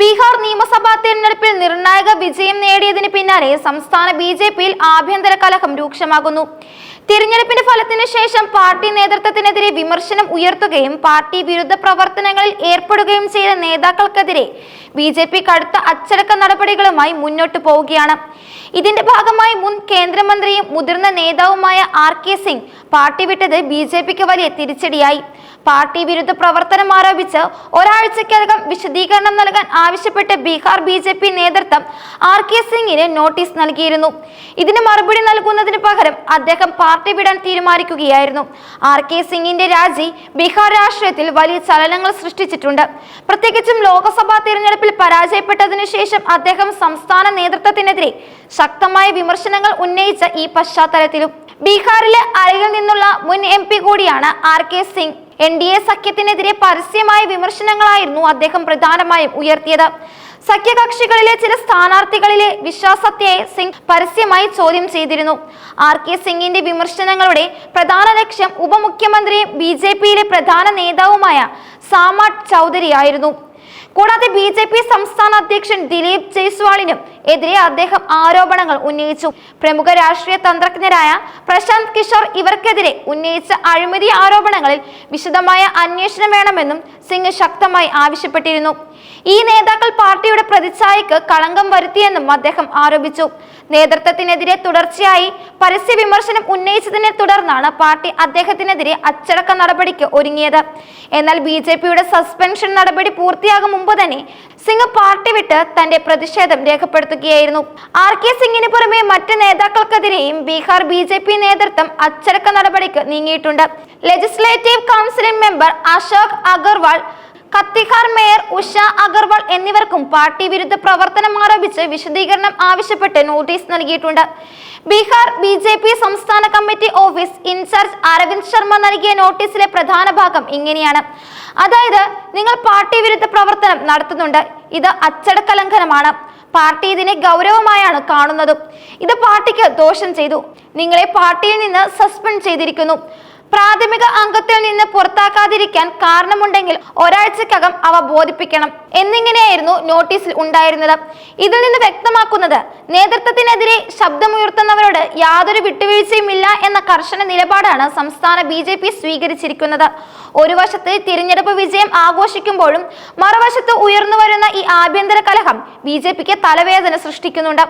ബീഹാർ നിയമസഭാ തെരഞ്ഞെടുപ്പിൽ നിർണായക വിജയം നേടിയതിന് പിന്നാലെ സംസ്ഥാന ബി ജെ പിയിൽ ആഭ്യന്തര കലഹം രൂക്ഷമാകുന്നു. തിരഞ്ഞെടുപ്പിന്റെ ഫലത്തിന് ശേഷം പാർട്ടി നേതൃത്വത്തിനെതിരെ വിമർശനം ഉയർത്തുകയും പാർട്ടി വിരുദ്ധ പ്രവർത്തനങ്ങളിൽ ഏർപ്പെടുകയും ചെയ്ത നേതാക്കൾക്കെതിരെ ബി ജെ പി കടുത്ത അച്ചടക്ക നടപടികളുമായി മുന്നോട്ടു പോവുകയാണ്. ഇതിന്റെ ഭാഗമായി മുൻ കേന്ദ്രമന്ത്രിയും മുതിർന്ന നേതാവുമായ ആർ കെ സിംഗ് പാർട്ടി വിട്ടത് ബി ജെ പിക്ക് വലിയ തിരിച്ചടിയായി. പാർട്ടി വിരുദ്ധ പ്രവർത്തനം ആരോപിച്ച് ഒരാഴ്ചക്കകം വിശദീകരണം നൽകാൻ ആവശ്യപ്പെട്ട് ബീഹാർ ബി ജെ പി നേതൃത്വം ആർ കെ സിംഗിന് നോട്ടീസ് നൽകിയിരുന്നു. ഇതിന് മറുപടി നൽകുന്നതിന് പകരം അദ്ദേഹം പാർട്ടി വിടാൻ തീരുമാനിക്കുകയായിരുന്നു. ആർ കെ സിംഗിന്റെ രാജി ബീഹാർ രാഷ്ട്രീയത്തിൽ വലിയ ചലനങ്ങൾ സൃഷ്ടിച്ചിട്ടുണ്ട്. പ്രത്യേകിച്ചും ലോക്സഭാ തിരഞ്ഞെടുപ്പിൽ പരാജയപ്പെട്ടതിനു ശേഷം അദ്ദേഹം സംസ്ഥാന നേതൃത്വത്തിനെതിരെ ശക്തമായ വിമർശനങ്ങൾ ഉന്നയിച്ച ഈ പശ്ചാത്തലത്തിലും ബീഹാറിലെ അരയിൽ നിന്നുള്ള മുൻ എം കൂടിയാണ് R K Singh. N D A സഖ്യത്തിനെതിരെ പരസ്യമായ വിമർശനങ്ങളായിരുന്നു അദ്ദേഹം പ്രധാനമായും ഉയർത്തിയത്. സഖ്യകക്ഷികളിലെ ചില സ്ഥാനാർത്ഥികളിലെ വിശ്വാസത്തെ സിംഗ് പരസ്യമായി ചോദ്യം ചെയ്തിരുന്നു. ആർ കെ സിംഗിന്റെ വിമർശനങ്ങളുടെ പ്രധാന ലക്ഷ്യം ഉപമുഖ്യമന്ത്രിയും ബി ജെ പിയിലെ പ്രധാന നേതാവുമായ സാമാട്ട് ചൗധരിയായിരുന്നു. കൂടാതെ ബി ജെ പി സംസ്ഥാന അധ്യക്ഷൻ ദിലീപ് ജയ്സ്വാളിനും എതിരെ അദ്ദേഹം ആരോപണങ്ങൾ ഉന്നയിച്ചു. പ്രമുഖ രാഷ്ട്രീയ തന്ത്രജ്ഞരായ പ്രശാന്ത് കിഷോർ ഇവർക്കെതിരെ ഉന്നയിച്ച അഴിമതി ആരോപണങ്ങളിൽ വിശദമായ അന്വേഷണം വേണമെന്നും സിംഗ് ശക്തമായി ആവശ്യപ്പെട്ടിരുന്നു. ഈ നേതാക്കൾ പാർട്ടിയുടെ പ്രതിച്ഛായക്ക് കളങ്കം വരുത്തിയെന്നും അദ്ദേഹം ആരോപിച്ചു. നേതൃത്വത്തിനെതിരെ തുടർച്ചയായി പരസ്യ വിമർശനം ഉന്നയിച്ചതിനെ തുടർന്നാണ് പാർട്ടി അദ്ദേഹത്തിനെതിരെ അച്ചടക്ക നടപടിക്ക് ഒരുങ്ങിയത്. എന്നാൽ ബി ജെ പിയുടെ സസ്പെൻഷൻ നടപടി പൂർത്തിയാകും മുമ്പ് തന്നെ സിംഗ് പാർട്ടി വിട്ട് തന്റെ പ്രതിഷേധം രേഖപ്പെടുത്തുകയായിരുന്നു. ആർ കെ സിംഗിന് പുറമെ മറ്റ് നേതാക്കൾക്കെതിരെയും ബീഹാർ ബി ജെ പി നേതൃത്വം അച്ചടക്ക നടപടിക്ക് നീങ്ങിയിട്ടുണ്ട്. Legislative counselling member Ashok Agarwal Katihar mayor Usha Agarwal എന്നിവർക്കും പാർട്ടി വിരുദ്ധ പ്രവർത്തനം ആരോപിച്ച് വിശദീകരണം ആവശ്യപ്പെട്ട് നോട്ടീസ് നൽകിയിട്ടുണ്ട്. ബീഹാർ ബി ജെ പി സംസ്ഥാന committee office in charge Arvind Sharma നൽകിയ നോട്ടീസിലെ പ്രധാന ഭാഗം ഇങ്ങനെയാണ്. അതായത് നിങ്ങൾ പാർട്ടി വിരുദ്ധ പ്രവർത്തനം നടത്തുന്നുണ്ട്. ഇത് അച്ചടക്ക ലംഘനമാണ്. പാർട്ടി ഇതിനെ ഗൗരവമായാണ് കാണുന്നതും. ഇത് പാർട്ടിക്ക് ദോഷം ചെയ്തു. നിങ്ങളെ പാർട്ടിയിൽ നിന്ന് സസ്പെൻഡ് ചെയ്തിരിക്കുന്നു. പ്രാഥമിക അംഗത്തിൽ നിന്ന് പുറത്താക്കാതിരിക്കാൻ കാരണമുണ്ടെങ്കിൽ ഒരാഴ്ചക്കകം അവ ബോധിപ്പിക്കണം എന്നിങ്ങനെയായിരുന്നു നോട്ടീസിൽ ഉണ്ടായിരുന്നത്. ഇതിൽ നിന്ന് വ്യക്തമാക്കുന്നത് നേതൃത്വത്തിനെതിരെ ശബ്ദമുയർത്തുന്നവരോട് യാതൊരു വിട്ടുവീഴ്ചയുമില്ല എന്ന കർശന നിലപാടാണ് സംസ്ഥാന ബി ജെ പി സ്വീകരിച്ചിരിക്കുന്നത്. ഒരു വശത്ത് തിരഞ്ഞെടുപ്പ് വിജയം ആഘോഷിക്കുമ്പോഴും മറുവശത്ത് ഉയർന്നു വരുന്ന ഈ ആഭ്യന്തര കലഹം ബി ജെ പിക്ക് തലവേദന സൃഷ്ടിക്കുന്നുണ്ട്.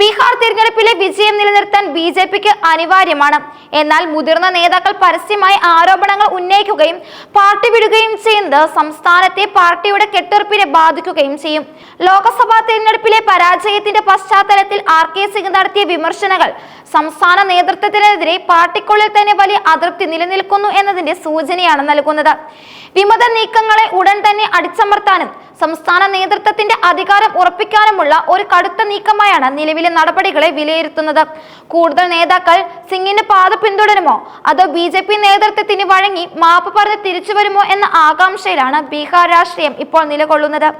ബീഹാർ തിരഞ്ഞെടുപ്പിലെ വിജയം നിലനിർത്താൻ ബി ജെ പിക്ക് അനിവാര്യമാണ്. എന്നാൽ മുതിർന്ന നേതാക്കൾ പരസ്യമായി ആരോപണങ്ങൾ ഉന്നയിക്കുകയും പാർട്ടി വിടുകയും ചെയ്യുന്നത് സംസ്ഥാനത്തെ പാർട്ടിയുടെ കെട്ടുറപ്പിനെ ബാധിക്കുകയും ചെയ്യും. ലോക്സഭാ തെരഞ്ഞെടുപ്പിലെ പരാജയത്തിന്റെ പശ്ചാത്തലത്തിൽ ആർ കെ സിംഗ് നടത്തിയ വിമർശനങ്ങൾ സംസ്ഥാന നേതൃത്വത്തിനെതിരെ പാർട്ടിക്കുള്ളിൽ തന്നെ വലിയ അതൃപ്തി നിലനിൽക്കുന്നു എന്നതിന്റെ സൂചനയാണ് നൽകുന്നത്. വിമത നീക്കങ്ങളെ ഉടൻ തന്നെ അടിച്ചമർത്താനും സംസ്ഥാന നേതൃത്വത്തിന്റെ അധികാരം ഉറപ്പിക്കാനുമുള്ള ഒരു കടുത്ത നീക്കമായാണ് നിലവിലെ നടപടികളെ വിലയിരുത്തുന്നത്. കൂടുതൽ നേതാക്കൾ സിംഗിന്റെ പാത പിന്തുടരുമോ? അതോ ബി ജെ പി നേതൃത്വത്തിന് വഴങ്ങി മാപ്പ് പറഞ്ഞ് തിരിച്ചു വരുമോ എന്ന ആകാംക്ഷയിലാണ് ബീഹാർ രാഷ്ട്രീയം ഇപ്പോൾ നിലകൊള്ളുന്നത്.